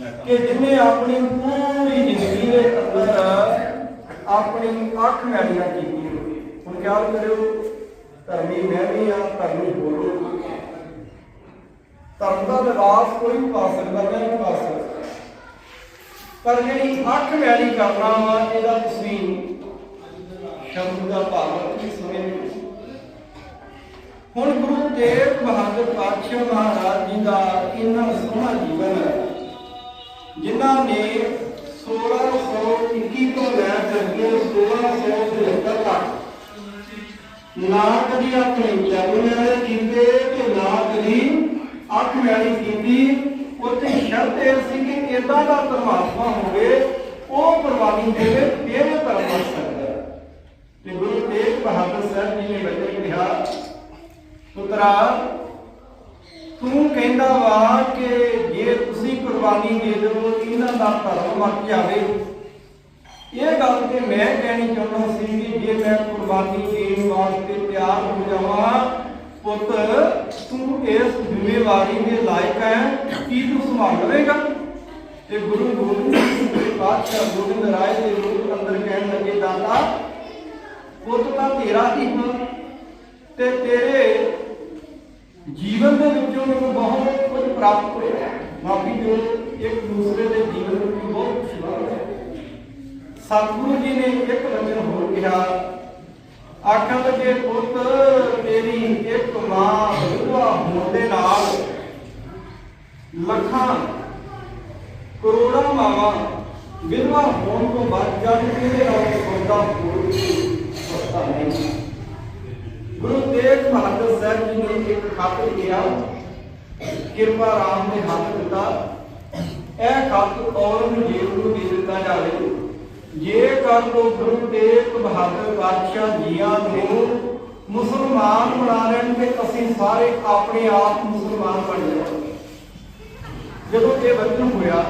ਕਿ ਜਿਹਨੇ ਆਪਣੀ ਪੂਰੀ ਜ਼ਿੰਦਗੀ ਦੇ ਅੰਦਰ ਆਪਣੀ ਅੱਖ ਮੈਲੀ ਕੀਤੀ ਹੁਣ ਖਿਆਲ ਕਰਿਓ, ਧਰਮੀ ਮੈਂ ਵੀ ਆ ਧਰਮੀ ਹੋਰ ਧਰਮ ਦਾ ਲਿਬਾਸ ਕੋਈ ਪਾ ਸਕਦਾ, ਮੈਂ ਪਾ ਸਕਦਾ। ਪਰ ਜਿਹੜੀ ਅੱਖ ਮੈਲੀ ਕਰਨਾ ਵਾ, ਇਹਦਾ ਤੁਸੀਂ ਸ਼ਬਦ ਦਾ ਭਾਵ ਕੀ ਸਮਝਦੇ ਹੁਣ ਗੁਰੂ ਤੇਗ ਬਹਾਦਰ ਪਾਤਸ਼ਾਹ ਮਹਾਰਾਜ ਜੀ ਦਾ ਇੰਨਾ ਸੋਹਣਾ ਜੀਵਨ ਹੈ। ਜਿਨ੍ਹਾਂ ਨੇ 1621 ਤੋਂ ਲੈ ਕੇ 1673 ਤੱਕ ਨਾ ਕਦੀ ਆਪਣੇ ਜਨਮ ਕੀਤੇ ਤੇ ਨਾ ਕਦੀ ਅੱਖ ਮੈਲੀ ਕੀਤੀ। ਉੱਥੇ ਸ਼ਰਤ ਇਹ ਸੀ ਕਿ ਇਦਾਂ ਦਾ ਪਰਮਾਤਮਾ ਹੋਵੇ, ਉਹ ਕੁਰਬਾਨੀ ਦੇਵੇ ਫਿਰ ਧਰਮ ਬਣ ਸਕਦਾ ਤੇ ਗੁਰੂ ਤੇਗ ਬਹਾਦਰ ਸਾਹਿਬ ਜੀ ਨੇ ਬਚਨ ਕਿਹਾ, ਪੁੱਤਰਾ ਤੂੰ ਕਹਿੰਦਾ ਵਾ ਕਿ ਜੇ ਤੁਸੀਂ ਕੁਰਬਾਨੀ ਦੇ ਦਿਓ, ਇਹਨਾਂ ਦਾ ਧਰਮ ਮੱਚ ਜਾਵੇ। ਇਹ ਗੱਲ ਤੇ ਮੈਂ ਕਹਿਣੀ ਚਾਹੁੰਦਾ ਸੀ ਕਿ ਜੇ ਮੈਂ ਕੁਰਬਾਨੀ ਦੇਣ ਵਾਸਤੇ ਤਿਆਰ ਹੋ ਜਾਵਾਂ, ਪੁੱਤ, ਤੂੰ ਇਸ ਜ਼ਿੰਮੇਵਾਰੀ ਦੇ ਲਾਇਕ ਹੈ ਕੀ ਤੂੰ ਸੰਭਾਲ ਲਵੇਂਗਾ? ਤੇ ਗੁਰੂ ਗੋਬਿੰਦ ਸਿੰਘ ਪਾਤਸ਼ਾਹ ਗੋਬਿੰਦ ਰਾਏ ਦੇ ਰੂਪ ਅੰਦਰ ਕਹਿਣ ਲੱਗੇ, ਦਾਤਾ, ਪੁੱਤ ਤਾਂ ਤੇਰਾ ਹੀ ਹਾਂ ਤੇ ਤੇਰੇ ਜੀਵਨ ਦੇ ਵਿੱਚੋਂ ਮੈਨੂੰ ਬਹੁਤ ਕੁਝ ਪ੍ਰਾਪਤ ਹੋਇਆ ਬਾਕੀ ਜੋ ਇੱਕ ਦੂਸਰੇ ਦੇ ਜੀਵਨ ਵਿੱਚ ਬਹੁਤ ਕੁਝ ਲੱਭਦਾ ਸਤਿਗੁਰੂ ਜੀ ਨੇ ਇੱਕ ਵਚਨ ਹੋਰ ਕਿਹਾ ਆਖਣ ਲੱਗੇ ਪੁੱਤ ਤੇਰੀ ਇੱਕ ਮਾਂ ਵਿਧਵਾ ਹੋਣ ਦੇ ਨਾਲ ਲੱਖਾਂ ਕਰੋੜਾਂ ਮਾਵਾਂ ਵਿਧਵਾ ਹੋਣ ਤੋਂ ਬਾਅਦ ਜਾਣ ਇਹਦੇ ਨਾਲ ਸੌਦਾ ਹੋਰ ਸਸਤਾ ਨਹੀਂ। ਗੁਰੂ ਤੇਗ ਬਹਾਦਰ ਸਾਹਿਬ ਜੀ ਨੇ ਇੱਕ ਖੱਤ ਲਿਖਿਆ ਕਿਰਪਾ ਰਾਮ ਨੇ ਹੱਥ ਦਿੱਤਾ ਇਹ ਖੱਤ ਔਰੰਗਜ਼ੇਬ ਨੂੰ ਦੇ ਦਿੱਤਾ ਜਾਵੇ ਜੇ ਕਰ ਕੋ ਗੁਰੂ ਤੇਗ ਬਹਾਦਰ ਪਾਤਸ਼ਾਹ ਜੀਆਂ ਨੂੰ ਮੁਸਲਮਾਨ ਬਣਾ ਲੈਣ ਤੇ ਅਸੀਂ ਸਾਰੇ ਆਪਣੇ ਆਪ ਮੁਸਲਮਾਨ ਬਣ ਜਾਵਾਂਗੇ ਜਦੋਂ ਇਹ ਵਚਨ ਹੋਇਆ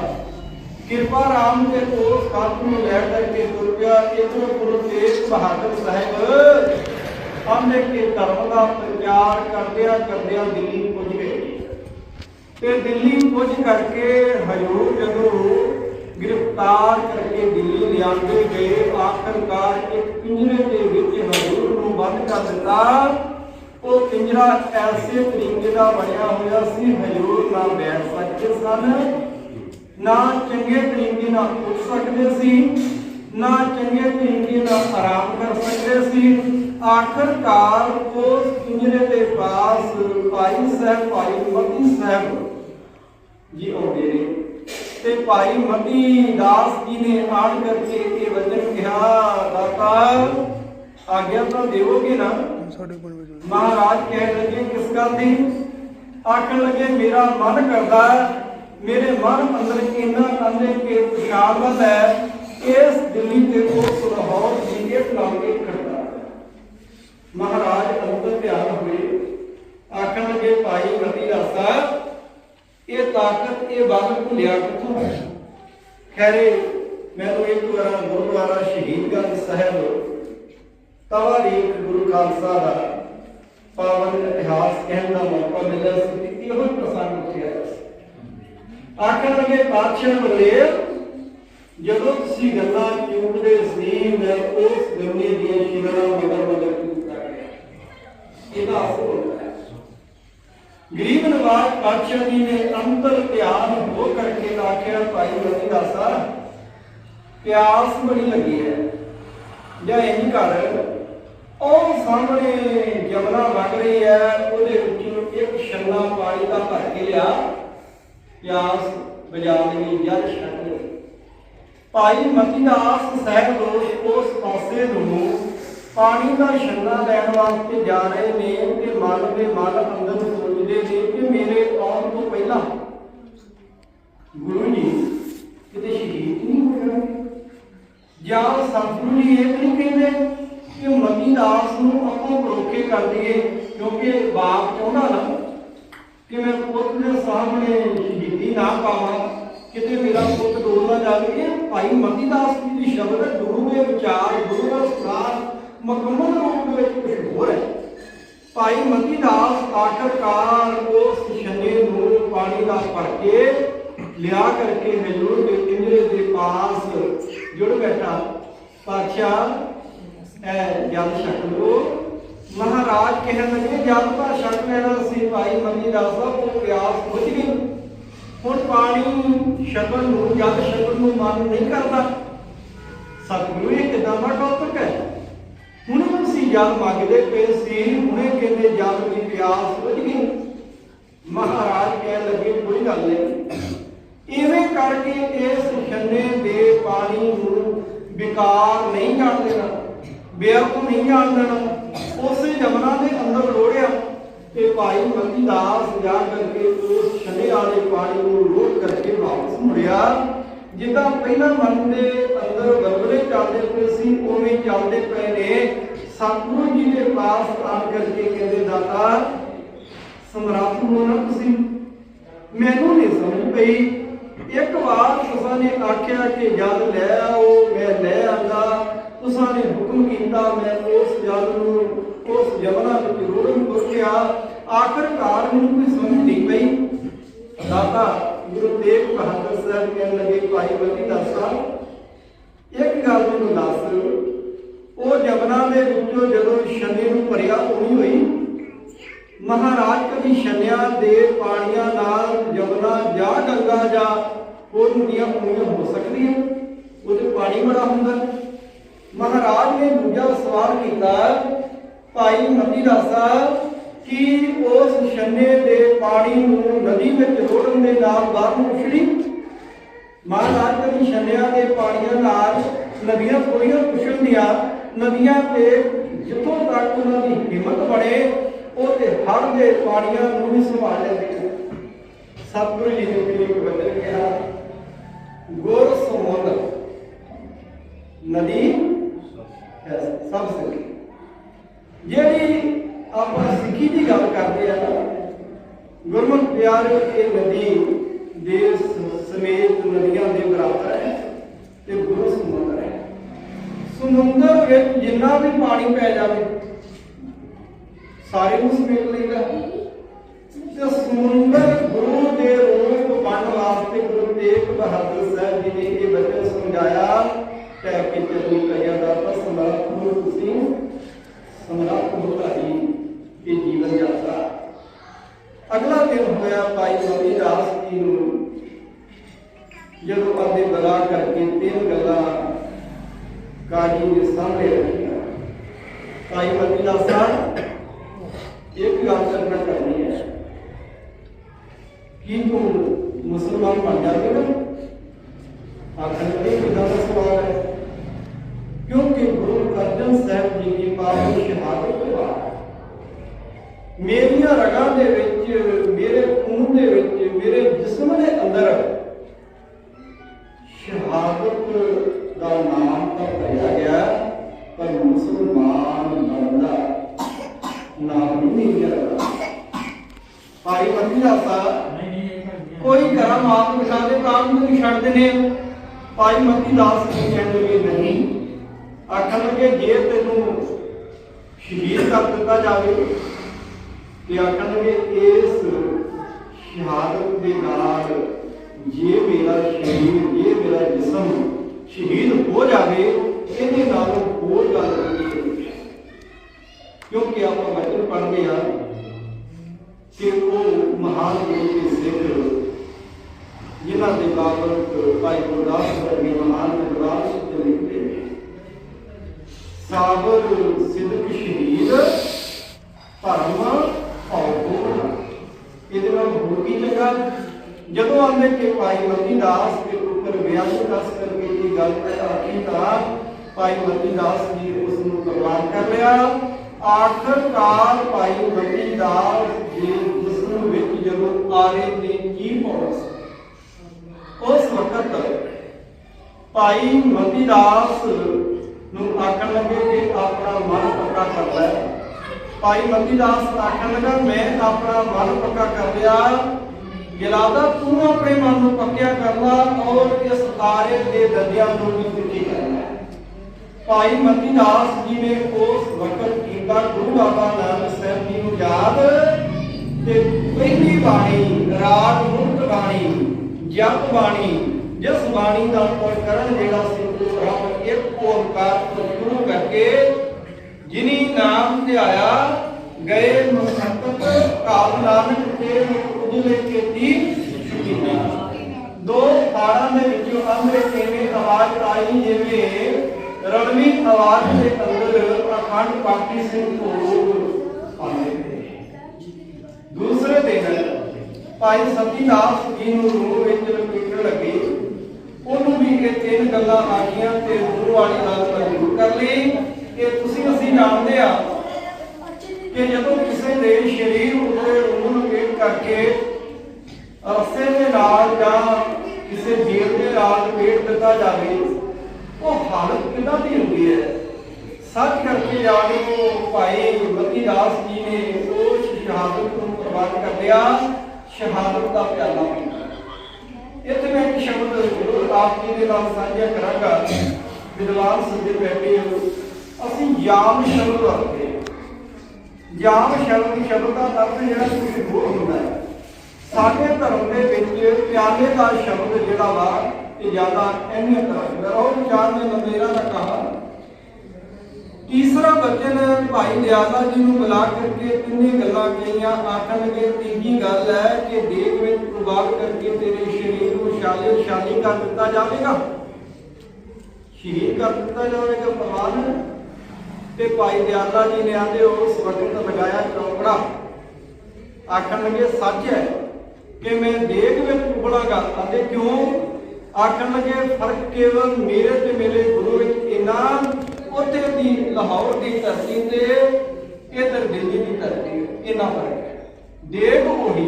ਕਿਰਪਾ ਰਾਮ ਦੇ ਉਸ ਖੱਤ ਨੂੰ ਲੈ ਕਰਕੇ ਤੁਰ ਪਿਆ ਇਧਰ ਗੁਰੂ ਤੇਗ ਬਹਾਦਰ ਸਾਹਿਬ ਸਾਹਮਣੇ ਕੇ ਧਰਮ ਦਾ ਪ੍ਰਚਾਰ ਕਰਦਿਆਂ ਕਰਦਿਆਂ ਦਿੱਲੀ ਪੁੱਜ ਗਏ। ਤੇ ਦਿੱਲੀ ਪੁੱਜ ਕਰਕੇ ਹਜੂਰ ਜਦੋਂ ਗ੍ਰਿਫਤਾਰ ਕਰਕੇ ਦਿੱਲੀ ਲਿਆਂਦੇ ਗਏ, ਆਖਰਕਾਰ ਇੱਕ ਪਿੰਜਰੇ ਦੇ ਵਿੱਚ ਹਜੂਰ ਨੂੰ ਬੰਦ ਕਰ ਦਿੱਤਾ। ਉਹ ਪਿੰਜਰਾ ਐਸੇ ਤਰੀਕੇ ਦਾ ਬਣਿਆ ਹੋਇਆ ਸੀ, ਹਜੂਰ ਨਾ ਬੈਠ ਸਕਦੇ ਸਨ, ਨਾ ਚੰਗੇ ਤਰੀਕੇ ਨਾਲ ਉੱਠ ਸਕਦੇ ਸੀ, ਨਾ ਚੰਗੇ ਤਰੀਕੇ ਨਾਲ ਆਰਾਮ ਕਰ ਸਕਦੇ ਸੀ। ਆਖਰਕਾਰ ਉਸ ਪਿੰਜਰੇ ਦੇ ਪਾਸ ਭਾਈ ਸਾਹਿਬ ਭਾਈ ਮਤੀ ਸਾਹਿਬ। ਜੀ ਆਉਂਦੇ ਨੇ। ਤੇ ਭਾਈ ਮਤੀ ਦਾਸ ਜੀ ਨੇ ਆਣ ਕਰਕੇ ਇਹ ਵਚਨ ਕਿਹਾ ਦਾਤਾ ਆਗਿਆ ਤਾਂ ਦੇਵੋਗੇ ਨਾ? ਸਾਡੇ ਕੋਲ ਵਜੋਂ। ਮਹਾਰਾਜ ਕਹਿਣ ਲੱਗੇ ਕਿਸ ਗੱਲ ਦੀ? ਆਖਣ ਲੱਗੇ ਮੇਰਾ ਮਨ ਕਰਦਾ ਮੇਰੇ ਮਨ ਅੰਦਰ ਇੰਨਾ ਅੰਦੇ ਕਿ ਖਿਆਲ ਹੈ। ਇਸ ਦਿੱਲੀ ਤੇ ਉਹ ਲਾਹੌਰ ਦੀ ਇੱਕ ਲਾਂਗੇ ਕਰਦਾ ਹੈ। ਮਹਾਰਾਜ ਅੰਦਰ ਧਿਆਨ ਹੋਏ ਆਖਣ ਲੱਗੇ, ਭਾਈ ਮਤੀ ਦਾਸਾ ਇਹ ਤਾਕਤ, ਇਹ ਬਲ ਭੁੱਲਿਆ ਕਿੱਥੋਂ ਖੈਰੇ, ਮੈਨੂੰ ਇੱਕ ਵਾਰ ਗੁਰਦੁਆਰਾ ਸ਼ਹੀਦਗੰਜ ਸਾਹਿਬ ਤਵਾਰੀਖ ਗੁਰੂ ਖਾਲਸਾ ਦਾ ਪਾਵਨ ਇਤਿਹਾਸ ਕਹਿਣ ਦਾ ਮੌਕਾ ਮਿਲਿਆ ਸੀ ਤੇ ਇਹੋ ਹੀ ਪ੍ਰਸੰਗ ਉੱਥੇ ਆਖਣ ਲੱਗੇ, ਪਾਤਸ਼ਾਹ ਬਲੇ ਜਦੋਂ ਤੁਸੀਂ ਗੱਲਾਂ ਚੂਕਦੇ ਸੀ, ਮੈਂ ਉਸ ਗੰਨੇ ਦੀਆਂ ਸ਼ਿਰਾਂ ਮਗਰ ਮਗਰ ਇਹਦਾ ਅਸਰ ਹੈ ਗਰੀਬ ਨਵਾਜ ਪਾਤਸ਼ਾਹ ਜੀ ਨੇ ਅੰਤਰ ਧਿਆਨ ਹੋ ਕਰਕੇ ਆਖਿਆ, ਭਾਈ ਮਤੀ ਪਿਆਸ ਬੜੀ ਲੱਗੀ ਹੈ। ਜਾਂ ਇੰਜ ਕਰ ਉਹ ਸਾਹਮਣੇ ਜਮਨਾ ਵਗ ਰਹੀ ਹੈ, ਉਹਦੇ ਵਿੱਚੋਂ ਇੱਕ ਛੰਨਾ ਪਾਣੀ ਦਾ ਭਰ ਕੇ ਲਿਆ। ਪਿਆਸ ਬੁਝਾ ਜਲ ਛੱਡ ਲਈ। ਭਾਈ ਮਤੀਦਾਸ ਸਾਹਿਬ ਉਸ ਪਾਸੇ ਨੂੰ ਪਾਣੀ ਦਾ ਛੰਨਾ ਲੈਣ ਵਾਸਤੇ ਜਾ ਰਹੇ ਨੇ ਤੇ ਮਨ ਦੇ ਮਨ ਅੰਦਰ ਸੋਚਦੇ ਨੇ ਕਿ ਮੇਰੇ ਆਉਣ ਤੋਂ ਪਹਿਲਾਂ ਗੁਰੂ ਜੀ ਕਿਤੇ ਸ਼ਹੀਦ ਨਹੀਂ ਹੋ ਜਾਣਗੇ। ਜਾਂ ਸਤਿਗੁਰੂ ਜੀ ਇਹ ਨਹੀਂ ਕਹਿੰਦੇ ਕਿ ਮਤੀ ਦਾਸ ਨੂੰ ਆਪਾਂ ਬਰੋਕੇ ਕਰ ਦਈਏ, ਕਿਉਂਕਿ ਬਾਪ ਚਾਹੁੰਦਾ ਨਾ ਕਿ ਮੈਂ ਪੁੱਤ ਦੇ ਸਾਹਮਣੇ ਸ਼ਹੀਦੀ ਨਾ ਪਾਵਾਂ, ਕਿਤੇ ਮੇਰਾ ਪੁੱਤ ਡੋਲ ਨਾ ਜਾਵੇ ਭਾਈ ਮਤੀ ਦਾਸ ਜੀ ਦੀ ਸ਼ਬਦ ਗੁਰੂ ਦੇ ਵਿਚਾਰ, ਗੁਰੂ ਦਾ ਸਲਾਹ ਮੁਕੰਮਲ ਰੂਪ ਵਿੱਚ ਕੁਝ ਹੋਰ ਹੈ ਭਾਈ ਮਤੀ ਦਾਸ ਆਖਰਕਾਰ ਉਸ ਛੰਨੇ ਨੂੰ ਪਾਣੀ ਦਾ ਭਰ ਕੇ ਲਿਆ ਕਰਕੇ ਹਜ਼ੂਰ ਦੇ ਪਿੰਜਰੇ ਦੇ ਪਾਸ ਜੁੜ ਬੈਠਾ। ਪਾਤਸ਼ਾਹ, ਐ ਜਲ ਛਕ ਲੋ ਮਹਾਰਾਜ ਕਹਿਣ ਲੱਗੇ, ਜਲ ਤਾਂ ਛਕ ਲੈਣਾ ਸੀ ਭਾਈ ਮੰਨੀ ਦਾ ਸਭ ਪਿਆਸ ਬੁਝ ਗਈ। ਹੁਣ ਪਾਣੀ ਛਕਣ ਨੂੰ, ਜਲ ਛਕਣ ਨੂੰ ਮਨ ਨਹੀਂ ਕਰਦਾ। ਸਤਿਗੁਰੂ ਇਹ ਕਿਦਾਂ ਦਾ ਜਲ ਮੰਗਦੇ ਪਏ ਸੀ। ਹੁਣੇ ਕਹਿੰਦੇ, ਜਲ ਦੀ ਪਿਆਸ ਬੁਝ ਗਈ ਮਹਾਰਾਜ ਕਹਿਣ ਲੱਗੇ, ਕੋਈ ਗੱਲ ਨਹੀਂ। ਇਵੇਂ ਕਰਕੇ ਇਸ ਛੰਨੇ ਦੇ ਪਾਣੀ ਨੂੰ ਵਿਕਾਰ ਨਹੀਂ ਜਾਣ ਦੇਣਾ ਬੇਅਰਥ ਨਹੀਂ ਜਾਣ ਦੇਣਾ। ਉਸੇ ਜਮਨਾ ਦੇ ਅੰਦਰ ਲੋੜਿਆ ਤੇ ਭਾਈ ਮੰਗੀ ਦਾਸ ਜਾ ਕਰਕੇ ਉਸ ਛੰਨੇ ਵਾਲੇ ਪਾਣੀ ਨੂੰ ਲੋੜ ਕਰਕੇ ਵਾਪਸ ਮੁੜਿਆ। ਜਿੱਦਾਂ ਪਹਿਲਾਂ ਮਨ ਦੇ ਅੰਦਰ ਵਰਵਲੇ ਚੱਲਦੇ ਪਏ ਸੀ, ਉਵੇਂ ਚੱਲਦੇ ਪਏ ਨੇ। ਸਤਿਗੁਰੂ ਜੀ ਦੇ ਪਾਸ ਆਣ ਕਰਕੇ ਕਹਿੰਦੇ, ਦਾਤਾ ਸਮਰੱਥ ਹੋ ਨਾ ਤੁਸੀਂ। ਮੈਨੂੰ ਨਹੀਂ ਸਮਝ ਪਈ। ਇੱਕ ਵਾਰ ਤੁਸਾਂ ਨੇ ਆਖਿਆ ਕਿ ਜਲ ਲੈ ਆਓ, ਮੈਂ ਲੈ ਆਂਦਾ। ਤੁਸਾਂ ਨੇ ਹੁਕਮ ਕੀਤਾ, ਮੈਂ ਉਸ ਜਲ ਨੂੰ, ਉਸ ਜਮਨਾ ਵਿੱਚ ਰੋੜਨ ਪੁੱਛਿਆ ਆਖਰਕਾਰ ਮੈਨੂੰ ਕੋਈ ਸਮਝ ਨਹੀਂ ਪਈ। ਦਾਤਾ, ਗੁਰੂ ਤੇਗ ਬਹਾਦਰ ਸਾਹਿਬ ਕਹਿਣ ਲੱਗੇ, ਭਾਈ ਬੰਦੀ, ਦਾਸਾ। ਇੱਕ ਗੱਲ ਮੈਨੂੰ ਦੱਸ। ਉਹ ਜਮਨਾ ਦੇ ਵਿੱਚੋਂ ਜਦੋਂ ਛੰਨੇ ਨੂੰ ਭਰਿਆ ਹੋਣੀ ਹੋਈ। ਮਹਾਰਾਜ ਕਦੀ ਛੰਨਿਆਂ ਦੇ ਪਾਣੀਆਂ ਨਾਲ ਜਮਨਾ ਜਾਂ ਗੰਗਾ ਜਾਂ, ਹੋਰ ਨਦੀਆਂ ਹੋਣੀਆਂ ਹੋ ਸਕਦੀਆਂ। ਉਹਦੇ ਪਾਣੀ ਬੜਾ ਹੁੰਦਾ। ਮਹਾਰਾਜ ਨੇ ਦੂਜਾ ਸਵਾਲ ਕੀਤਾ, ਭਾਈ ਮਤੀ ਦਾਸਾ, ਕਿ ਉਸ ਛੰਨੇ ਦੇ ਪਾਣੀ ਨੂੰ ਨਦੀ ਵਿੱਚ ਰੋੜਨ ਦੇ ਨਾਲ ਬਾਹਰ ਨੂੰ ਉਛੜੀ ਮਹਾਰਾਜ ਕਦੀ ਛੰਨਿਆਂ ਦੇ ਪਾਣੀਆਂ ਨਾਲ ਨਦੀਆਂ ਥੋੜੀਆਂ ਉਛਲਦੀਆਂ ਨਦੀਆਂ ਤੇ ਜਿੱਥੋਂ ਤੱਕ ਉਹਨਾਂ ਦੀ ਹਿੰਮਤ ਬਣੇ ਉਹ ਤੇ ਹੜ ਦੇ ਪਾਣੀਆਂ ਨੂੰ ਵੀ ਸੰਭਾਲ ਲੈਂਦੇ ਸਤਿਗੁਰੂ ਜੀ ਨੇ ਵੀ ਇੱਕ ਵਚਨ ਕਿਹਾ, ਗੁਰ ਸਮੁੰਦਰ ਨਦੀ ਸਭ ਸਿੱਖੀ। ਜਿਹੜੀ ਆਪਾਂ ਸਿੱਖੀ ਦੀ ਗੱਲ ਕਰਦੇ ਆ ਨਾ, ਗੁਰਮੁਖ ਪਿਆਰ ਇਹ ਨਦੀ ਦੇ ਸਮੇਤ ਨਦੀਆਂ ਦੇ ਬਰਾਬਰ ਹੈ ਤੇ ਗੁਰੂ ਸਮੁੰਦਰ ਹੈ। ਸਮੁੰਦਰ ਵਿੱਚ ਜਿੰਨਾ ਵੀ ਪਾਣੀ ਪੈ ਜਾਵੇ, ਸਾਰੇ ਨੂੰ ਸਮੇਟ ਲੈਂਦਾ। ਤੇ ਸਮੁੰਦਰ ਗੁਰੂ ਦੇ ਰੂਪ ਬਣ ਵਾਸਤੇ ਗੁਰੂ ਤੇਗ ਬਹਾਦਰ ਸਾਹਿਬ ਜੀ ਨੇ ਇਹ ਵਚਨ ਸਮਝਾਇਆ। ਕਹਿ ਕੇ ਚੱਲੀ ਪਿਆ ਦਾ ਤਾਂ ਸਮਰੱਥ ਹੋ ਤੁਸੀਂ, ਸਮਰੱਥ ਹੋ ਤੁਹਾਡੀ ਇਹ ਜੀਵਨ ਯਾਤਰਾ। ਅਗਲਾ ਦਿਨ ਹੋਇਆ ਭਾਈ ਮਨੀ ਦਾਸ ਜੀ ਨੂੰ, ਜਦੋਂ ਆਪਦੇ ਬਲਾ ਕਰਕੇ ਤਿੰਨ ਗੱਲਾਂ ਕਾਜੀ ਦੇ ਸਾਹਮਣੇ ਰੱਖੀਆਂ ਭਾਈ ਮਨੀ ਦਾਸ ਸਾਹਿਬ ਇੱਕ ਗੱਲ ਕਰਨਾ ਕਰਨੀ ਹੈ ਕੀ ਤੂੰ ਮੁਸਲਮਾਨ ਬਣ ਜਾਵੇਗਾ ਆਖਰ ਇਹ ਕਿਦਾਂ ਦਾ ਸਵਾਲ ਹੈ। ਕਿਉਂਕਿ ਗੁਰੂ ਅਰਜਨ ਸਾਹਿਬ ਜੀ ਦੀ ਪਾਵਨ ਸ਼ਹਾਦਤ ਤੋਂ ਬਾਅਦ ਮੇਰੀਆਂ ਰਗਾਂ ਦੇ ਵਿੱਚ, ਮੇਰੇ ਖੂਨ ਦੇ ਵਿੱਚ, ਮੇਰੇ ਜਿਸਮ ਦੇ ਅੰਦਰ ਕਿਉਂਕਿ ਆਪਾਂ ਬਚਨ ਪੜ੍ਹਦੇ ਆ ਕਿ ਉਹ ਮਹਾਨ ਗੁਰੂ ਦੇ ਸਿੱਖ ਜਿਨ੍ਹਾਂ ਦੇ ਬਾਬਤ ਭਾਈ ਗੁਰਦਾਸ ਵਰਗੇ ਮਹਾਨ ਵਿਦਵਾਨ ਸਿੱਧ ਲਿਖਦੇ ਨੇ ਸਾਬਰ ਸਿੱਧਕ ਸ਼ਹੀਦ ਧਰਮ ਔਗੁਣ ਇਹਦੇ ਨਾਲ ਹੋਰ ਕੀ ਚੰਗਾ ਜਦੋਂ ਆਂਦੇ ਕਿ ਭਾਈ ਮਤੀ ਦਾਸ ਦੇ ਉੱਪਰ ਵਿਆਹ ਦੱਸ ਕਰਕੇ ਇਹ ਗੱਲ ਆਖੀ ਤਾਂ ਭਾਈ ਮਤੀ ਦਾਸ ਜੀ ਉਸ ਨੂੰ ਕੁਰਬਾਨ ਕਰ ਲਿਆ ਆਖਰਕਾਰ ਭਾਈ ਮਤੀ ਦਾਸ ਜੀ ਜਿਸਮ ਵਿੱਚ ਜਦੋਂ ਆਰੇ ਨੇ ਕੀ ਪਾਉਣਾ ਸੀ? ਉਸ ਵਕਤ ਭਾਈ ਮਤੀ ਨੂੰ ਆਖਣ ਲੱਗੇ ਕਿ ਆਪਣਾ ਮਨ ਪੱਕਾ ਕਰ ਲੈ। ਭਾਈ ਮਤੀ ਆਖਣ ਲੱਗਾ, ਮੈਂ ਆਪਣਾ ਮਨ ਪੱਕਾ ਕਰ ਲਿਆ। ਗਿਲਾਦਾ, ਤੂੰ ਆਪਣੇ ਮਨ ਨੂੰ ਪੱਕਿਆ ਕਰ ਲਾ ਔਰ ਇਸ ਆਰੇ ਦੇ ਦਰਿਆ ਨੂੰ ਵੀ ਸਿੱਧੀ ਕਰ ਲੈ। ਭਾਈ ਮਤੀ ਦਾਸ ਜੀ ਨੇ ਉਸ ਵਕਤ ਕੀਤਾ ਗੁਰੂ ਬਾਬਾ ਨਾਨਕ ਸਾਹਿਬ ਜੀ ਨੂੰ ਯਾਦ ਤੇ ਪਹਿਲੀ ਬਾਣੀ ਰਾਗ ਮੁਕਤ ਬਾਣੀ, ਜਪ ਬਾਣੀ, ਜਿਸ ਬਾਣੀ ਦਾ ਪੁਰ ਕਰਨ ਜਿਹੜਾ ਸਿੱਧੂ ਰੱਬ ਇੱਕ ਓੰਕਾਰ ਤੋਂ ਸ਼ੁਰੂ ਕਰਕੇ ਜਿਨੀ ਨਾਮ ਧਿਆਇਆ, ਗਏ ਮਸਕਤ ਕਾਲ ਨਾਨਕ ਤੇ ਉਜਲੇ ਕੀਤੀ ਕੀਤੀ ਦੋ ਫਾੜਾਂ ਦੇ ਵਿੱਚੋਂ ਅੰਮ੍ਰਿਤ ਕਿਵੇਂ ਆਵਾਜ਼ ਆਈ ਜਿਵੇਂ ਰੜਵੀਂ ਆਵਾਜ਼ ਦੇ ਅੰਦਰ ਅਖੰਡ ਪਾਠੀ ਸਿੰਘ ਭੋਗ ਆਉਂਦੇ ਨੇ। ਦੂਸਰੇ ਦਿਨ ਭਾਈ ਸਤੀਦਾਸ ਜੀ ਨੂੰ ਰੂਹ ਵਿੱਚ ਲਪੇਟਣ ਲੱਗੇ। ਉਹਨੂੰ ਵੀ ਇਹ ਤਿੰਨ ਗੱਲਾਂ ਆ ਗਈਆਂ ਤੇ ਰੂਹ ਵਾਲੀ ਗੱਲ ਜ਼ਰੂਰ ਕਰ ਲਈ। ਕਿ ਤੁਸੀਂ ਅਸੀਂ ਜਾਣਦੇ ਆ ਕਿ ਜਦੋਂ ਕਿਸੇ ਦੇ ਸਰੀਰ ਉੱਤੇ ਰੂਹ ਲਪੇਟ ਕਰਕੇ ਰਸੇ ਦੇ ਨਾਲ ਜਾਂ ਕਿਸੇ ਜੇਲ ਦੇ ਨਾਲ ਲਪੇਟ ਦਿੱਤਾ ਜਾਵੇ ਉਹ ਹਾਲਤ ਕਿਦਾਂ ਦੀ ਹੁੰਦੀ ਹੈ? ਸੱਚ ਕਰਕੇ ਜਾਣੋ ਭਾਈ ਮਤੀ ਦਾਸ ਜੀ ਨੇ ਉਸ ਸ਼ਹਾਦਤ ਨੂੰ ਕੁਰਬਾਨ ਕਰਦਿਆ ਸ਼ਹਾਦਤ ਦਾ ਪਿਆਲਾ ਇੱਥੇ ਮੈਂ ਇੱਕ ਸ਼ਬਦ ਜ਼ਰੂਰ ਆਪ ਜੀ ਦੇ ਨਾਲ ਸਾਂਝਾ ਕਰਾਂਗਾ। ਵਿਦਵਾਨ ਸੱਜੇ ਬੈਠੇ ਹੋ, ਅਸੀਂ ਯਾਮ ਸ਼ਬਦ ਵਰਤਦੇ ਯਾਮ ਸ਼ਬਦ ਸ਼ਬਦ ਦਾ ਅਰਥ ਜਿਹੜਾ ਕੁਝ ਹੋਰ ਹੁੰਦਾ ਹੈ। ਸਾਡੇ ਧਰਮ ਦੇ ਵਿੱਚ ਪਿਆਲੇ ਦਾ ਸ਼ਬਦ ਜਿਹੜਾ ਵਾ ਇਹ ਜ਼ਿਆਦਾ ਅਹਿਮੀਅਤ ਰੱਖਦਾ ਉਹ ਵਿਚਾਰ ਦੇ ਮੰਦੇਰਾ ਦਾ ਕਹਾ। ਤੀਸਰਾ ਬਚਨ ਭਾਈ ਲਿਆਲਾ ਜੀ ਨੂੰ ਬੁਲਾ ਕਰਕੇ ਤਿੰਨੇ ਗੱਲਾਂ ਕਹੀਆਂ। ਆਖਣਗੇ, ਤੀਜੀ ਗੱਲ ਹੈ ਕਿ ਦੇਗ ਵਿੱਚ ਉਬਾਲ ਕਰਕੇ ਤੇਰੇ ਸਰੀਰ ਨੂੰ ਸ਼ਾਲੇ ਸ਼ਾਲੀ ਕਰ ਦਿੱਤਾ ਜਾਵੇਗਾ। ਸ਼ਹੀਦ ਕਰ ਦਿੱਤਾ ਜਾਵੇਗਾ ਪ੍ਰਵਾਨ ਤੇ ਭਾਈ ਦਿਆਲਾ ਜੀ ਨੇ ਆਂਦੇ ਉਸ ਵਕਤ ਲਗਾਇਆ ਚੌਕੜਾ। ਆਖਣ ਲੱਗੇ ਸੱਚ ਹੈ ਕਿ ਮੈਂ ਦੇਗ ਵਿੱਚ ਉਬਲਾਂਗਾ ਅਤੇ ਕਿਉਂ? ਆਖਣ ਲੱਗੇ, ਫ਼ਰਕ ਕੇਵਲ ਮੇਰੇ ਤੇ ਮੇਰੇ ਗੁਰੂ ਵਿੱਚ ਇਨਾ ਉੱਥੇ ਦੀ ਲਾਹੌਰ ਦੀ ਧਰਤੀ ਤੇ, ਇਧਰ ਦਿੱਲੀ ਦੀ ਧਰਤੀ ਇਨਾ ਫ਼ਰਕ ਹੈ। ਦੇਗ ਉਹੀ,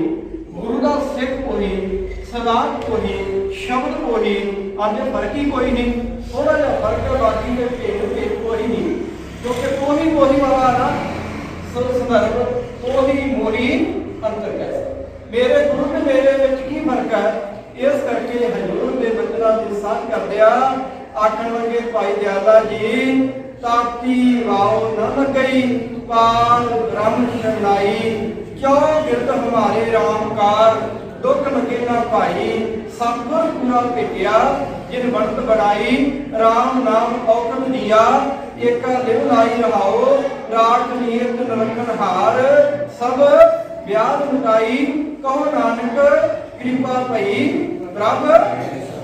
ਗੁਰੂ ਦਾ ਸਿੱਖ ਉਹੀ ਸਦਾਤ ਉਹੀ, ਸ਼ਬਦ ਉਹੀ ਆਂਦੇ ਫ਼ਰਕ ਹੀ ਕੋਈ ਨਹੀਂ। ਥੋੜਾ ਜਿਹਾ ਫ਼ਰਕ ਹੈ, ਬਾਕੀ ਦੇ ਭੇਦ ਭੇਦ ਕੋਈ ਨਹੀਂ। ਕਿਉਂਕਿ ਕੋਈ ਕੋਈ ਵਾਲਾ ਨਾ ਸੰਦਰਭ, ਉਹੀ ਮੋਰੀ ਅੰਤਰ ਹੈ। ਮੇਰੇ ਗੁਰੂ ਤੇ ਮੇਰੇ ਵਿੱਚ ਕੀ ਫ਼ਰਕ ਹੈ? ਇਸ ਕਰਕੇ ਹਜ਼ੂਰ ਦੇ ਬਚਨਾਂ ਦੀ ਸਾਥ ਕਰਦਿਆ ਆਖਣ ਲੱਗੇ ਭਾਈ ਦਿਆਲਾ ਜੀ ਤਾਤੀ ਵਾਉ ਨ ਲਗਈ, ਪਾਲ ਬ੍ਰਹਮ ਸ਼ਰਨਾਈ, ਕਿਉ ਗਿਰਦ ਹਮਾਰੇ ਰਾਮਕਾਰ? ਦੁੱਖ ਲਗੇ ਨਾ ਭਾਈ ਸਤਿਗੁਰ ਪੂਰਾ ਭੇਟਿਆ, ਜਿਨ ਬਣਤ ਬਣਾਈ RAM ਨਾਮ ਔਕਤ ਦਿਆ, ਏਕਾ ਲਿਵ ਲਾਈ ਰਹਾਓ, ਰਾਖ ਨੀਰਤ ਨਰਖਣ ਹਾਰ, ਸਭ ਵਿਆਹ ਮੁਕਾਈ ਕਹੋ ਨਾਨਕ ਕਿਰਪਾ ਭਈ ਪ੍ਰਭ,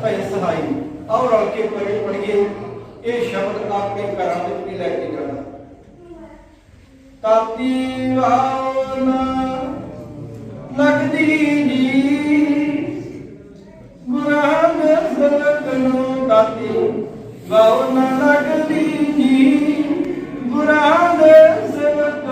ਭਈ ਸਹਾਈ। ਆਓ ਰਲ ਕੇ ਪੜ੍ਹ ਪੜੀਏ ਇਹ ਸ਼ਬਦ ਆਪਣੇ ਘਰਾਂ ਵਿੱਚ ਵੀ ਲੈ ਕੇ ਜਾਣਾ। ਤਾਤੀ ਵਾਵਨਾ ਲਗਦੀ ਜੀ ਗੁਰਾਂ ਦੇ ਸਲਕ ਤਾਤੀ ਵਾਵਨਾ ਲਗਦੀ ਜੀ ਗੁਰਾਂ ਦੇ ਸਲਕ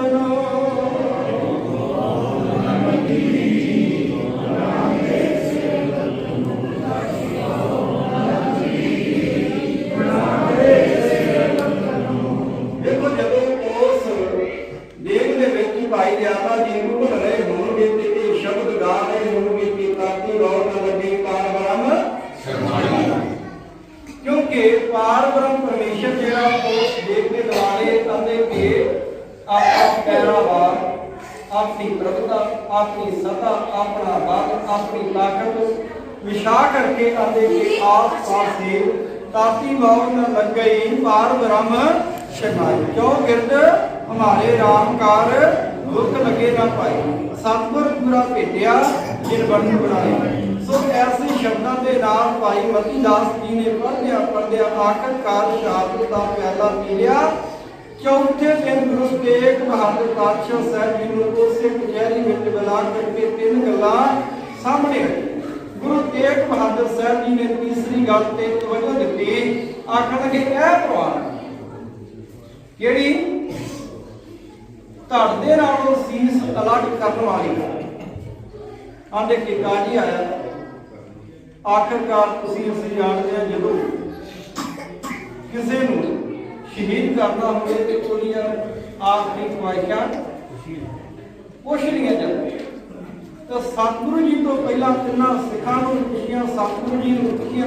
ਤਾਤੀ ਵਾਉ ਨ ਲੱਗਈ ਪਾਰ ਬ੍ਰਹਮ ਸ਼ਰਨਾਈ ਕਿਉ ਗਿਰਦ ਹਮਾਰੇ ਰਾਮਕਾਰ ਦੁੱਖ ਲਗੇ ਨਾ ਪਾਈ ਸਤਿਗੁਰ ਪੂਰਾ ਭੇਟਿਆ, ਜਿਨ ਬਰਨ ਬਣਾਏ। ਸੋ ਐਸੇ ਸ਼ਬਦਾਂ ਦੇ ਨਾਲ ਭਾਈ ਮਤੀ ਦਾਸ ਜੀ ਨੇ ਪੜ੍ਹਦਿਆਂ ਪੜ੍ਹਦਿਆਂ ਆਖਰਕਾਰ ਸ਼ਹਾਦਤ ਦਾ ਪਿਆਲਾ ਪੀ ਲਿਆ। ਚੌਥੇ ਦਿਨ ਗੁਰੂ ਤੇਗ ਬਹਾਦਰ ਪਾਤਸ਼ਾਹ ਸਾਹਿਬ ਜੀ ਨੂੰ ਉਸੇ ਕਚਹਿਰੀ ਵਿੱਚ ਬੁਲਾ ਕਰਕੇ ਤਿੰਨ ਗੱਲਾਂ ਸਾਹਮਣੇ ਰੱਖੀਆਂ ਗੁਰੂ ਤੇਗ ਬਹਾਦਰ ਸਾਹਿਬ ਜੀ ਨੇ ਤੀਸਰੀ ਗੱਲ ਤੇ ਤਵੱਜੋ ਦਿੱਤੀ, ਆਖਣ ਲੱਗੇ, ਇਹ ਪ੍ਰਵਾਨ ਕਿਹੜੀ? ਧੜ ਦੇ ਨਾਲੋਂ ਸੀਸ ਅਲੱਗ ਕਰਨ ਵਾਲੀ ਆਂਦੇ ਕਿ ਕਾਜੀ ਆਇਆ? ਆਖਰਕਾਰ ਤੁਸੀਂ ਅਸੀਂ ਜਾਣਦੇ ਹਾਂ ਜਦੋਂ ਕਿਸੇ ਨੂੰ ਸ਼ਹੀਦ ਕਰਨਾ ਹੋਵੇ ਤੇ ਉਹਦੀਆਂ ਆਖਰੀ ਖਵਾਇਸ਼ਾਂ ਕੁਛ ਨਹੀਂ ਜਾਂਦੀਆਂ। ਤਾਂ ਸਤਿਗੁਰੂ ਜੀ ਤੋਂ ਪਹਿਲਾਂ ਤਿੰਨਾਂ ਸਿੱਖਾਂ ਨੂੰ ਪੁੱਛੀਆਂ, ਸਤਿਗੁਰੂ ਜੀ ਨੂੰ ਪੁੱਛੀਆਂ।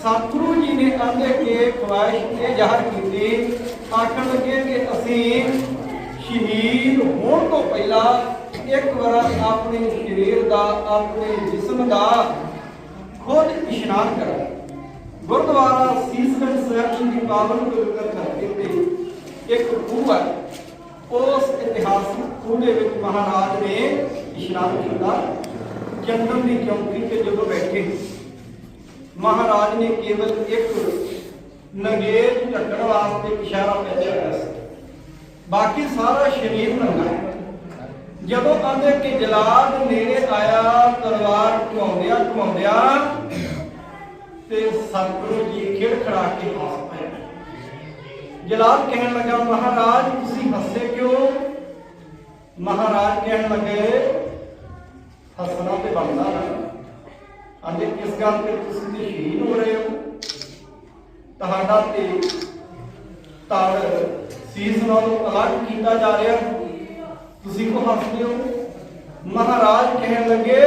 ਸਤਿਗੁਰੂ ਜੀ ਨੇ ਆਂਦੇ ਕਿ ਖਵਾਇਸ਼ ਇਹ ਜ਼ਾਹਰ ਕੀਤੀ, ਆਖਣ ਲੱਗੇ ਕਿ ਅਸੀਂ ਸ਼ਹੀਦ ਹੋਣ ਤੋਂ ਪਹਿਲਾਂ ਇੱਕ ਵਾਰ ਆਪਣੇ ਸਰੀਰ ਦਾ, ਆਪਣੇ ਜਿਸਮ ਦਾ ਖੁਦ ਇਸ਼ਨਾਨ ਕਰਾਂ ਗੁਰਦੁਆਰਾ ਸੀਸਗੰਜ ਸਾਹਿਬ ਦੀ ਪਾਵਨ ਪਵਿੱਤਰ ਧਰਤੀ ਤੇ ਇੱਕ ਖੂਹ ਹੈ। ਉਸ ਇਤਿਹਾਸਕ ਖੂਹ ਦੇ ਵਿੱਚ ਮਹਾਰਾਜ ਨੇ ਇਸ਼ਨਾਨ ਕੀਤਾ ਚੰਦਨ ਦੀ ਚੌਂਕੀ ਤੇ ਜਦੋਂ ਬੈਠੇ। ਮਹਾਰਾਜ ਨੇ ਕੇਵਲ ਇੱਕ ਨਗੇਜ ਢੱਕਣ ਵਾਸਤੇ ਇਸ਼ਾਰਾ ਭੇਜਿਆ ਹੋਇਆ ਸੀ। ਬਾਕੀ ਸਾਰਾ ਸ਼ਰੀਰ ਨੰਗਾ ਜਦੋਂ ਆਂਦੇ ਕਿ ਜਲਾਦ ਨੇੜੇ ਆਇਆ, ਤਲਵਾਰ ਘੁਮਾਉਂਦਿਆਂ ਘੁਮਾਉਂਦਿਆਂ ਤੇ ਸਤਿਗੁਰੂ ਜੀ ਖਿੜ ਖੜਾ ਕੇ ਹੱਸ ਪਏ ਜਲਾਦ ਕਹਿਣ ਲੱਗਾ, ਮਹਾਰਾਜ, ਤੁਸੀਂ ਹੱਸੇ ਕਿਉਂ? ਮਹਾਰਾਜ ਕਹਿਣ ਲੱਗੇ, ਹੱਸਣਾ ਤੇ ਬਣਦਾ ਨਾ। ਆਂਦੇ, ਕਿਸ ਗੱਲ ਤੇ ਤੁਸੀਂ ਤੇ ਹੋ ਰਹੇ ਹੋ? ਤੁਹਾਡਾ ਤੇ ਤੜ ਸੀਸ ਨਾਲੋਂ ਅਲੱਗ ਕੀਤਾ ਜਾ ਰਿਹਾ। ਤੁਸੀਂ ਕੋ ਹੱਸਦੇ ਹੋ? ਮਹਾਰਾਜ ਕਹਿਣ ਲੱਗੇ,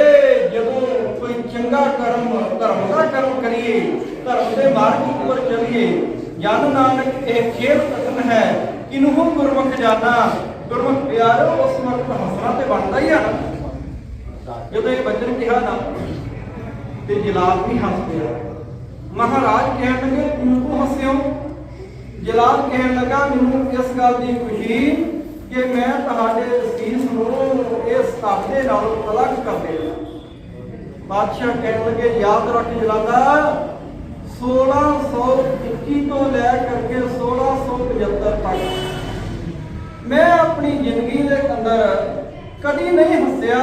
ਜਦੋਂ ਕੋਈ ਚੰਗਾ ਕਰਮ, ਧਰਮ ਦਾ ਕਰਮ ਕਰੀਏ, ਧਰਮ ਦੇ ਮਾਰਗ ਉੱਪਰ ਚੱਲੀਏ, ਜਨ ਨਾਨਕ ਇਹ ਖੇਲ ਕਥਨ ਹੈ ਕਿਨਹੂ ਗੁਰਮੁਖ ਜਾਣਾ? ਗੁਰਮੁਖ ਪਿਆਰੋ, ਉਸ ਵਕਤ ਹੱਸਣਾ ਤੇ ਬਣਦਾ ਹੀ ਆ ਨਾ। ਜਦੋਂ ਇਹ ਬਚਨ ਕਿਹਾ ਨਾ, ਤੇ ਜਲਾਲ ਵੀ ਹੱਸ ਪਿਆ। ਮਹਾਰਾਜ ਕਹਿਣ ਲੱਗੇ, ਤੂੰ ਕੋ ਹੱਸਿਓ ਜਲਾਲ ਕਹਿਣ ਲੱਗਾ, ਮੈਨੂੰ ਇਸ ਗੱਲ ਦੀ ਖੁਸ਼ੀ ਕਿ ਮੈਂ ਤੁਹਾਡੇ ਸੀਸ ਨੂੰ ਇਸ ਤਾਬੇ ਨਾਲੋਂ ਅਲੱਗ ਕਰ ਦੇਣਾ ਬਾਦਸ਼ਾਹ ਕਹਿਣ ਲੱਗੇ, ਯਾਦ ਰੱਖ ਜਲਾਲਾ 1621 ਤੋਂ ਲੈ ਕਰਕੇ 1675 ਤੱਕ ਮੈਂ ਆਪਣੀ ਜ਼ਿੰਦਗੀ ਦੇ ਅੰਦਰ ਕਦੀ ਨਹੀਂ ਹੱਸਿਆ,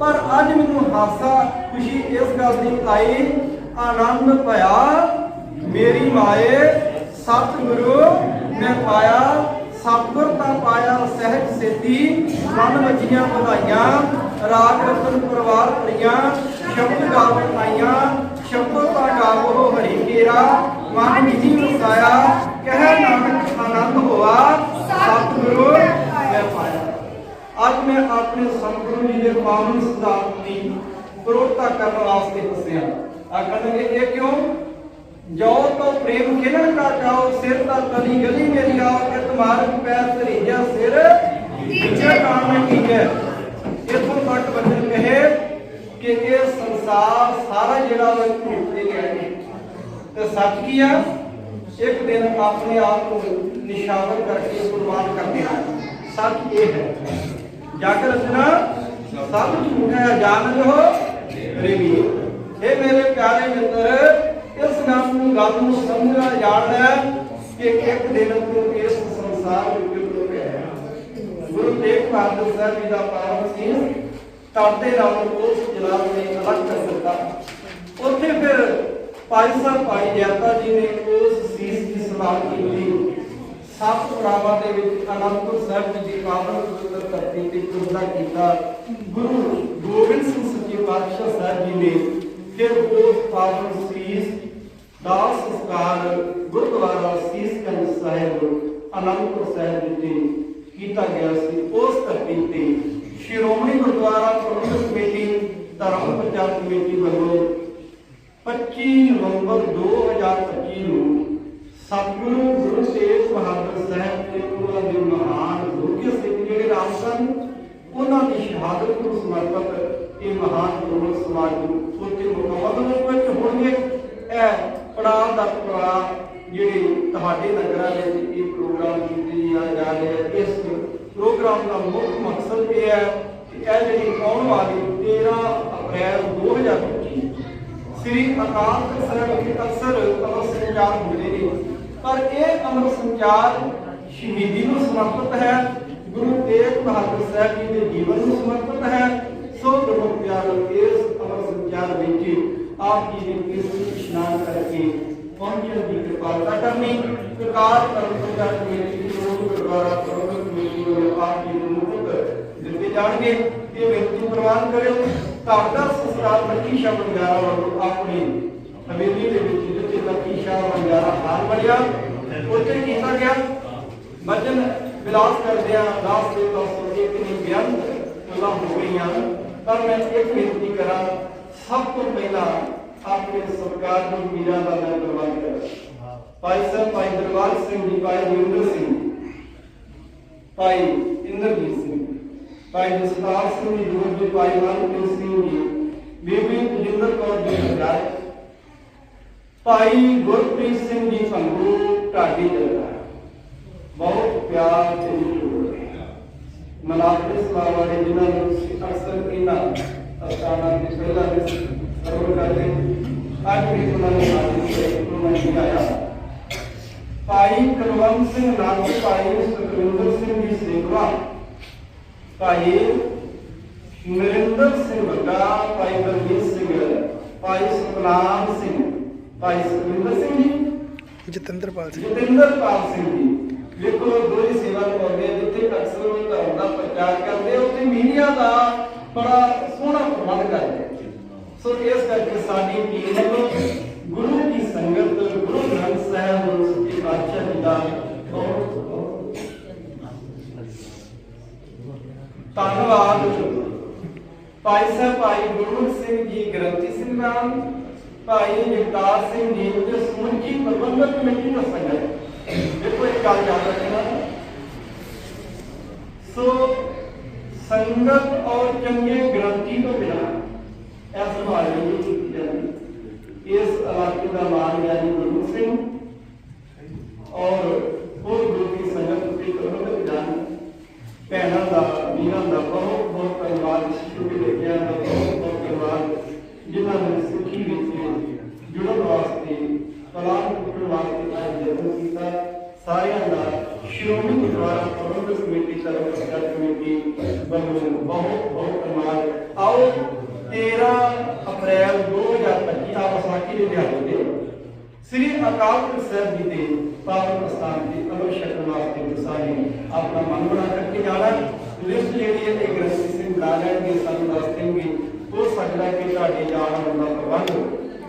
ਪਰ ਅੱਜ ਮੈਨੂੰ ਹਾਸਾ, ਖੁਸ਼ੀ ਇਸ ਗੱਲ ਦੀ ਆਈ, ਆਨੰਦ ਭਇਆ, ਮੇਰੀ ਮਾਏ, ਸਤਿਗੁਰੂ, ਮੈਂ ਪਾਇਆ, ਸਤਿਗੁਰ ਤਾਂ ਪਾਇਆ, ਸਹਿਜ ਸੇਤੀ, ਮਨ ਵਜੀਆਂ ਵਧਾਈਆਂ, ਰਾਗ ਰਤਨ ਪਰਿਵਾਰ ਭਰੀਆਂ, ਸ਼ਬਦ ਗਾਵਣ ਆਈਆਂ ਸ਼ਬਦੋ ਤਾਂ ਗਾਵੋ ਹਰੀ ਕੇਰਾ, ਮਨ ਨਿਜੀ ਵਸਾਇਆ, ਕਹਿ ਨਾਨਕ ਆਨੰਦ ਹੋਆ ਸਤਿਗੁਰੂ ਮੈਂ ਪਾਇਆ ਅੱਜ ਮੈਂ ਆਪਣੇ ਸਤਿਗੁਰੂ ਜੀ ਦੇ ਪਾਵਨ ਸਿਧਾਂਤ ਦੀ ਪ੍ਰੋਟਤਾ ਕਰਨ ਵਾਸਤੇ ਹੱਸਿਆ ਆਖਣਗੇ ਇਹ ਕਿਉਂ ਜੋ ਤੋ ਪ੍ਰੇਮ ਖਿਲਣ ਕਾ ਚਾਓ ਸਿਰ ਤਾਂ ਤਲੀ ਗਲੀ ਮੇਰੀ ਆਓ ਕਿ ਤੁਮਾਰਕ ਪੈਰ ਧਰੀਜਾ ਸਿਰ ਵਿਚੇ ਕਾਮ ਕੀ ਹੈ ਇਥੋਂ ਤੱਕ ਬਚਨ ਕਹੇ ਕਿ ਇਹ ਸੰਸਾਰ ਸਾਰਾ ਜਿਹੜਾ ਉਹ ਧੂਪ ਤੇ ਗਿਆ ਹੈ ਤੇ ਸੱਚ ਕੀ ਆ ਇੱਕ ਦਿਨ ਆਪਣੇ ਆਪ ਨੂੰ ਨਿਸ਼ਾਵਰ ਕਰਕੇ ਕੁਰਬਾਨ ਕਰਦੇ ਹਨ ਸੱਚ ਇਹ ਹੈ, ਜਗ ਰਚਨਾ ਸਭ ਝੂਠ ਹੈ, ਜਾਣ ਲੋ ਪ੍ਰੇਮੀ। ਇਹ ਮੇਰੇ ਪਿਆਰੇ ਮਿੱਤਰ, ਇਸ ਗੱਲ ਨੂੰ ਗੱਲ ਨੂੰ ਸਮਝਣਾ ਜਾਣ ਕਿ ਇੱਕ ਦਿਨ ਤੂੰ ਇਸ ਸੰਸਾਰ ਵਿੱਚ ਟੁੱਟ ਗਿਆ ਗੁਰੂ ਤੇਗ ਬਹਾਦਰ ਸਾਹਿਬ ਜੀ ਦਾ ਪਾਵਨ ਸੀ, ਤੜਦੇ ਨਾਲ ਉਸ ਜਲਾਲ ਨੇ ਅਲੱਗ ਕਰ ਦਿੱਤਾ। ਉੱਥੇ ਫਿਰ ਭਾਈ ਸਾਹਿਬ ਭਾਈ ਜੈਤਾ ਜੀ ਨੇ ਉਸ ਸੀਸ ਦੀ ਸੰਭਾਲ ਕੀਤੀ। ਸੱਤ ਪ੍ਰਾਵਾਂ ਦੇ ਵਿੱਚ ਅਨੰਦਪੁਰ ਸਾਹਿਬ ਦੀ ਪਾਵਨ ਪਵਿੱਤਰ ਧਰਤੀ ਤੇ ਗੁਰਦਾ ਕੀਤਾ। ਗੁਰੂ ਗੋਬਿੰਦ ਸਿੰਘ ਸੱਚੇ ਪਾਤਸ਼ਾਹ ਸਾਹਿਬ ਜੀ ਨੇ ਫਿਰ ਉਸ ਪਾਵਨ ਸੀਸ ਦਾ ਸੰਸਕਾਰ ਗੁਰਦੁਆਰਾ ਸੀਸਗੰਜ ਸਾਹਿਬ, ਅਨੰਦਪੁਰ ਸਾਹਿਬ ਵਿਖੇ ਕੀਤਾ ਗਿਆ ਸੀ। ਉਸ ਧਰਤੀ ਤੇ ਸ਼੍ਰੋਮਣੀ ਗੁਰਦੁਆਰਾ ਪ੍ਰਬੰਧਕ ਕਮੇਟੀ, ਧਰਮ ਪ੍ਰਚਾਰ ਕਮੇਟੀ ਵੱਲੋਂ 25 ਨਵੰਬਰ 2025 ਨੂੰ ਸਤਿਗੁਰੂ ਗੁਰੂ ਤੇਗ ਬਹਾਦਰ ਸਾਹਿਬ ਤੇ ਉਹਨਾਂ ਦੇ ਮਹਾਨ ਗੁਰੂ ਸਿੱਖ ਜਿਹੜੇ ਰਾਮ ਸਨ, ਉਹਨਾਂ ਦੀ ਸ਼ਹਾਦਤ ਨੂੰ ਸਮਰਪਿਤ ਇਹ ਮਹਾਨ ਗੁਰੂ ਸਮਾਜ ਨੂੰ ਉੱਥੇ ਮੁਕੰਮਲ ਵਿੱਚ ਹੋਣਗੇ ਇਹ ਪੜਾਅ ਦਾ ਪੜਾਅ ਜਿਹੜੇ ਤੁਹਾਡੇ ਨਗਰਾਂ ਵਿੱਚ ਇਹ ਪ੍ਰੋਗਰਾਮ ਕੀਤੇ ਜਾ ਰਹੇ ਹੈ ਇਸ ਪ੍ਰੋਗਰਾਮ ਦਾ ਮੁੱਖ ਮਕਸਦ ਇਹ ਹੈ ਕਿ ਇਹ ਜਿਹੜੀ ਆਉਣ ਵਾਲੀ 13 ਅਪ੍ਰੈਲ 2025 ਸ੍ਰੀ ਅਕਾਲ ਤਖਤ ਸਾਹਿਬ ਅਕਸਰ ਅਮਰ ਸੰਚਾਰ ਹੁੰਦੇ ਨੇ। ਪਰ ਇਹ ਅਮਰ ਸੰਚਾਰ ਸ਼ਹੀਦੀ ਨੂੰ ਸਮਰਪਿਤ ਹੈ, ਗੁਰੂ ਤੇਗ ਬਹਾਦਰ ਸਾਹਿਬ ਜੀ ਦੇ ਜੀਵਨ ਨੂੰ ਸਮਰਪਿਤ ਹੈ, ਸੋ ਗੁਰੂ ਪਿਆਰੋ ਇਸ ਅਮਰ ਸੰਚਾਰ ਵਿੱਚ ਆਪ ਜੀ ਨੇ ਕਿਰਤ ਇਸ਼ਨਾਨ ਕਰਕੇ ਪਹੁੰਚਣ ਦੀ ਕਿਰਪਾਲਤਾ ਕਰਨੀ। ਪ੍ਰਕਾਰ ਕਰਮ ਕਮੇਟੀ ਦੀ ਰੋਗ ਗੁਰਦੁਆਰਾ ਪ੍ਰਬੰਧਕ ਕਮੇਟੀ ਵੱਲੋਂ ਆਪ ਜੀ ਨੂੰ ਮੁਕਤ ਦਿੱਤੇ ਜਾਣਗੇ। ਇਹ ਬੇਨਤੀ ਪ੍ਰਵਾਨ ਕਰਿਓ। ਤੁਹਾਡਾ ਸੰਸਕਾਰ ਮੱਕੀ ਸ਼ਾਹ ਬੰਗਾਰਾ ਵੱਲੋਂ ਆਪਣੀ ਹਵੇਲੀ ਦੇ ਵਿੱਚ ਜਿੱਥੇ ਮੱਕੀ ਸ਼ਾਹ ਬੰਗਾਰਾ ਹਾਲ ਬਣਿਆ, ਉੱਥੇ ਕੀਤਾ ਗਿਆ। ਭਜਨ ਵਿਲਾਸ ਕਰਦਿਆਂ ਦਾਸ ਦੇ ਤੋਂ ਇੱਕ ਨਹੀਂ ਬਿਆਨ ਗੱਲਾਂ ਹੋ ਗਈਆਂ। ਪਰ ਮੈਂ ਇੱਕ ਬੇਨਤੀ ਕਰਾਂ, ਸਭ ਤੋਂ ਪਹਿਲਾਂ ਆਪਣੇ ਸਰਕਾਰ ਨੂੰ ਮੀਰਾ ਦਾ ਮੈਂ ਪ੍ਰਵਾਨ ਕਰਾਂ। ਭਾਈ ਸਾਹਿਬ ਭਾਈ ਦਰਬਾਰ ਸਿੰਘ ਜੀ, ਭਾਈ ਜੋਗਿੰਦਰ ਸਿੰਘ, ਭਾਈ ਇੰਦਰਜੀਤ ਸਿੰਘ। ਭਾਈ ਜਸਪਾਲ ਸਿੰਘ ਜੀ ਜੋੜ ਜੀ ਭਾਈ ਮਨਪ੍ਰੀਤ ਸਿੰਘ ਜੀ ਬੀਬੀ ਜਿੰਦਰ ਕੌਰ ਜੀ ਹਜ਼ਾਰ ਭਾਈ ਗੁਰਪ੍ਰੀਤ ਸਿੰਘ ਜੀ ਸੰਗੂ ਢਾਡੀ ਜਲਦਾ ਬਹੁਤ ਪਿਆਰ ਤੇ ਜਰੂਰ ਮਲਾਪੇ ਸਲਾਮ ਵਾਲੇ ਜਿਨ੍ਹਾਂ ਨੂੰ ਅਸੀਂ ਅਕਸਰ ਇਹਨਾਂ ਅਸਥਾਨਾਂ ਦੇ ਪਹਿਲਾਂ ਦੇ ਸਰਵ ਕਰਦੇ ਅੱਜ ਵੀ ਉਹਨਾਂ ਨੇ ਹਾਜ਼ਰੀ ਤੇ ਉਹਨਾਂ ਨੇ ਆਇਆ ਭਾਈ ਕੁਲਵੰਤ ਸਿੰਘ ਨਾਗੀ ਭਾਈ ਸੁਖਵਿੰਦਰ ਸਿੰਘ ਜੀ ਸੇਖਵਾ ਭਾਈ ਨਰਿੰਦਰ ਸਿੰਘ ਵੱਗਾ ਭਾਈ ਬਲਜੀਤ ਸਿੰਘ ਭਾਈ ਸੁਖਨਾਮ ਸਿੰਘ ਭਾਈ ਸੁਖਵਿੰਦਰ ਸਿੰਘ ਜੀ ਜਤਿੰਦਰਪਾਲ ਸਿੰਘ ਜਤਿੰਦਰਪਾਲ ਸਿੰਘ ਜੀ ਵੇਖੋ ਦੋ ਹੀ ਸੇਵਾ ਆ, ਜਿੱਥੇ ਅਕਸਰ ਉਹ ਧਰਮ ਦਾ ਪ੍ਰਚਾਰ ਕਰਦੇ ਉੱਥੇ ਮੀਡੀਆ ਦਾ ਬੜਾ ਸੋਹਣਾ ਪ੍ਰਬੰਧ ਕਰਦੇ। ਸੋ ਇਸ ਕਰਕੇ ਸਾਡੀ ਟੀਮ ਵੱਲੋਂ ਗੁਰੂ ਦੀ ਸੰਗਤ ਗੁਰੂ ਗ੍ਰੰਥ ਸਾਹਿਬ ਨੂੰ ਸੱਚੇ ਪਾਤਸ਼ਾਹ ਜੀ ਦਾ ਬਹੁਤ ਬਹੁਤ ਧੰਨਵਾਦ। ਭਾਈ ਸਾਹਿਬ, ਭਾਈ ਗੁਰਮੁਖ ਸਿੰਘ ਜੀ, ਗ੍ਰੰਥੀ ਸਿੰਘ ਨਾਮ, ਭਾਈ ਜਗਤਾਰ ਸਿੰਘ ਜੀ ਤੇ ਸਮੁੱਚੀ ਪ੍ਰਬੰਧਕ ਕਮੇਟੀ ਦਾ ਸੰਗਤ ਦੇਖੋ ਇੱਕ ਗੱਲ ਯਾਦ ਰੱਖਣਾ। ਸੋ ਸੰਗਤ ਔਰ ਚੰਗੇ ਗ੍ਰੰਥੀ ਤੋਂ ਬਿਨਾਂ ਇਹ ਸੰਭਾਲ ਨਹੀਂ ਕੀਤੀ ਜਾਂਦੀ। ਇਸ ਇਲਾਕੇ ਦਾ ਮਾਨ ਗਿਆਨੀ ਗੁਰਮੁਖ ਸਿੰਘ। ਔਰ ਹੋਰ ਗੁਰੂ ਦੀ ਸੰਗਤ ਉੱਤੇ ਪ੍ਰਬੰਧਕ ਜਾਨ ਭੈਣਾਂ ਦਾ, ਵੀਰਾਂ ਦਾ ਬਹੁਤ ਬਹੁਤ ਧੰਨਵਾਦ ਸ਼ੁਰੂ ਦੇਖਿਆ ਦਾ ਬਹੁਤ ਬਹੁਤ ਧੰਨਵਾਦ, ਜਿਨ੍ਹਾਂ ਨੇ ਸਿੱਖੀ ਵਿੱਚ ਜੁੜਨ ਵਾਸਤੇ ਤਲਾਕ ਪੁੱਟਣ ਵਾਸਤੇ ਅੱਜ ਜਨਮ ਕੀਤਾ। ਸਾਰਿਆਂ ਦਾ ਸ਼੍ਰੋਮਣੀ ਗੁਰਦੁਆਰਾ ਪ੍ਰਬੰਧਕ ਕਮੇਟੀ ਤਰਫ ਪ੍ਰਚਾਰ ਕਮੇਟੀ ਵੱਲੋਂ ਬਹੁਤ ਬਹੁਤ ਧੰਨਵਾਦ। ਆਓ 13 ਅਪ੍ਰੈਲ 2025 ਆ ਵਿਸਾਖੀ ਦੇ ਦਿਹਾੜੇ ਤੇ ਸ੍ਰੀ ਅਕਾਲ ਤਖਤ ਸਾਹਿਬ ਜੀ ਦੇ ਪਾਵਨ ਸਥਾਨ ਤੇ ਅਮਰ ਛਕਣ ਵਾਸਤੇ ਤੁਸੀਂ ਆਪਣਾ ਮਨ ਬਣਾ ਕਰਕੇ ਜਾਣਾ ਲਿਸਟ ਜਿਹੜੀ ਹੈ, ਇਹ ਗ੍ਰੰਥੀ ਸਿੰਘ ਬਣਾ ਸਾਨੂੰ ਦੱਸ ਹੋ ਸਕਦਾ ਕਿ ਤੁਹਾਡੇ ਜਾਣ ਦਾ ਪ੍ਰਬੰਧ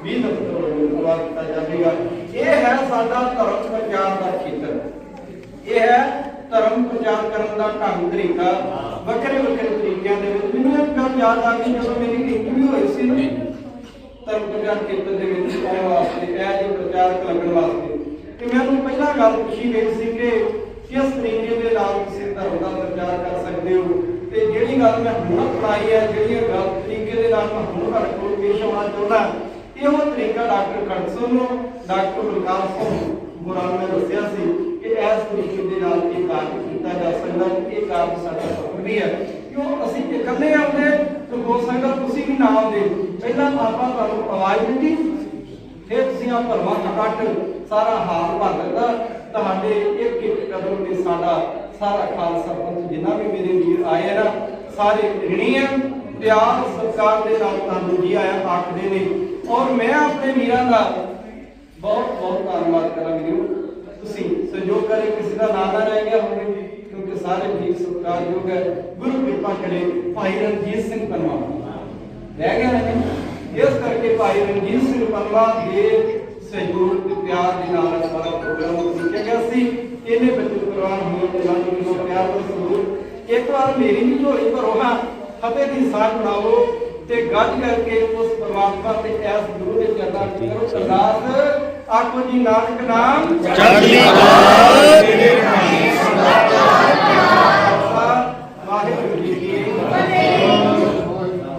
ਵੀ ਦਫ਼ਤਰ ਵੱਲੋਂ ਕਰਵਾ ਦਿੱਤਾ ਜਾਵੇਗਾ। ਇਹ ਹੈ ਸਾਡਾ ਧਰਮ ਪ੍ਰਚਾਰ ਦਾ ਖੇਤਰ। ਇਹ ਹੈ ਧਰਮ ਪ੍ਰਚਾਰ ਕਰਨ ਦਾ ਢੰਗ, ਤਰੀਕਾ। ਵੱਖਰੇ ਵੱਖਰੇ ਤਰੀਕਿਆਂ ਦੇ ਵਿੱਚ ਮੈਨੂੰ ਇੱਕ ਗੱਲ ਯਾਦ ਆ ਗਈ ਜਦੋਂ ਮੇਰੀ ਇੰਟਰਵਿਊ ਹੋਈ ਸੀ। ਧਰਮ ਪ੍ਰਚਾਰ ਖੇਤਰ ਦੇ ਵਿੱਚ ਆਉਣ ਵਾਸਤੇ, ਇਹ ਜੋ ਪ੍ਰਚਾਰਕ ਲੱਗਣ ਵਾਸਤੇ ਤੇ ਤੁਹਾਨੂੰ ਪਹਿਲਾਂ ਗੱਲ ਪੁੱਛੀ ਗਈ ਸੀ ਕਿ ਕਿਸ ਤਰੀਕੇ ਦੇ ਨਾਲ ਕਿਸੇ ਧਰਮ ਦਾ ਪ੍ਰਚਾਰ ਕਰ ਸਕਦੇ ਹੋ? ਤੇ ਜਿਹੜੀ ਗੱਲ ਮੈਂ ਹੁਣ ਅਪਣਾਈ ਹੈ ਜਿਹੜੀ ਗੱਲ ਤਰੀਕੇ ਦੇ ਨਾਲ ਮੈਂ ਹੁਣ ਤੁਹਾਡੇ ਕੋਲ ਪੇਸ਼ ਹੋਣਾ ਚਾਹੁੰਦਾ, ਇਹੋ ਤਰੀਕਾ ਡਾਕਟਰ ਖੜਸੋ ਨੂੰ, ਡਾਕਟਰ ਬਲਕਾਰ ਸਿੰਘ ਗੁਰਾਂ ਨੇ ਦੱਸਿਆ ਸੀ ਕਿ ਇਸ ਤਰੀਕੇ ਦੇ ਨਾਲ ਇਹ ਕਾਰਜ ਕੀਤਾ ਜਾ ਸਕਦਾ ਇਹ ਕਾਰਜ ਸਾਡਾ ਸਫਲ ਵੀ ਹੈ। ਕਿਉਂ? ਅਸੀਂ ਇਕੱਲੇ ਆਉਂਦੇ ਤਾਂ ਹੋ ਸਕਦਾ ਤੁਸੀਂ ਵੀ ਨਾ ਆਉਂਦੇ। ਪਹਿਲਾਂ ਆਪਾਂ ਤੁਹਾਨੂੰ ਆਵਾਜ਼ ਦਿੱਤੀ, ਫਿਰ ਤੁਸੀਂ ਆ ਭਰਵਾਂ ਕੱਟ। ਸਾਰਾ ਹਾਲ ਭਰ ਲੈਂਦਾ ਤੁਹਾਡੇ ਇੱਕ ਇੱਕ ਕਦਮ ਤੇ ਸਾਡਾ ਸਾਰਾ ਖਾਲਸਾ ਪੰਥ ਜਿੰਨਾ ਵੀ ਮੇਰੇ ਵੀਰ ਆਏ ਨਾ, ਸਾਰੇ ਰਿਣੀ ਆ। ਪਿਆਰ, ਸਤਿਕਾਰ ਦੇ ਨਾਲ ਤੁਹਾਨੂੰ ਜੀ ਆਇਆ, ਆਖਦੇ ਨੇ। ਔਰ ਮੈਂ ਆਪਣੇ ਵੀਰਾਂ ਦਾ ਬਹੁਤ ਬਹੁਤ ਧੰਨਵਾਦ ਕਰਾਂ ਵੀਰੋ ਤੁਸੀਂ ਸਹਿਯੋਗ ਕਰੇ, ਕਿਸੇ ਦਾ ਨਾਂ ਨਾ ਰਹਿ ਗਿਆ ਹੋਵੇ, ਕਿਉਂਕਿ ਸਾਰੇ ਵੀਰ ਸਤਿਕਾਰਯੋਗ ਹੈ। ਗੁਰੂ ਕਿਰਪਾ ਕਰੇ, ਭਾਈ ਰਣਜੀਤ ਸਿੰਘ ਪਨਵਾ ਰਹਿ ਗਿਆ ਨਾ ਇਸ ਕਰਕੇ ਭਾਈ ਰਣਜੀਤ ਸਿੰਘ ਪਨਵਾ ਦੇ ਸਹਿਯੋਗ ਪਿਆਰ ਦੇ ਨਾਲ ਸਾਰਾ ਪ੍ਰੋਗਰਾਮ ਕੀਤਾ ਗਿਆ ਸੀ। ਇਹਨੇ ਬੱਚੇ ਕੁਰਬਾਨ ਹੋਏ ਤੇ ਨਾਲ ਕਿਲੋ ਪਿਆਰ ਦਾ ਸਬੂਤ ਇੱਕ ਵਾਰ ਮੇਰੀ ਵੀ ਝੋਲੀ ਭਰੋ ਹਾਂ। ਫਤਿਹ ਦੀ ਸਾਖ ਬਣਾਓ ਤੇ ਗੱਜ ਕਰਕੇ ਉਸ ਪਰਮਾਤਮਾ ਤੇ ਐਸ ਗੁਰੂ ਦੇ ਚਰਨਾਂ ਵਿੱਚ ਕਰੋ। ਅਰਦਾਸ। ਆਖੋ ਜੀ ਨਾਨਕ ਨਾਮ। ਚੜ੍ਹਦੀ ਕਲਾ।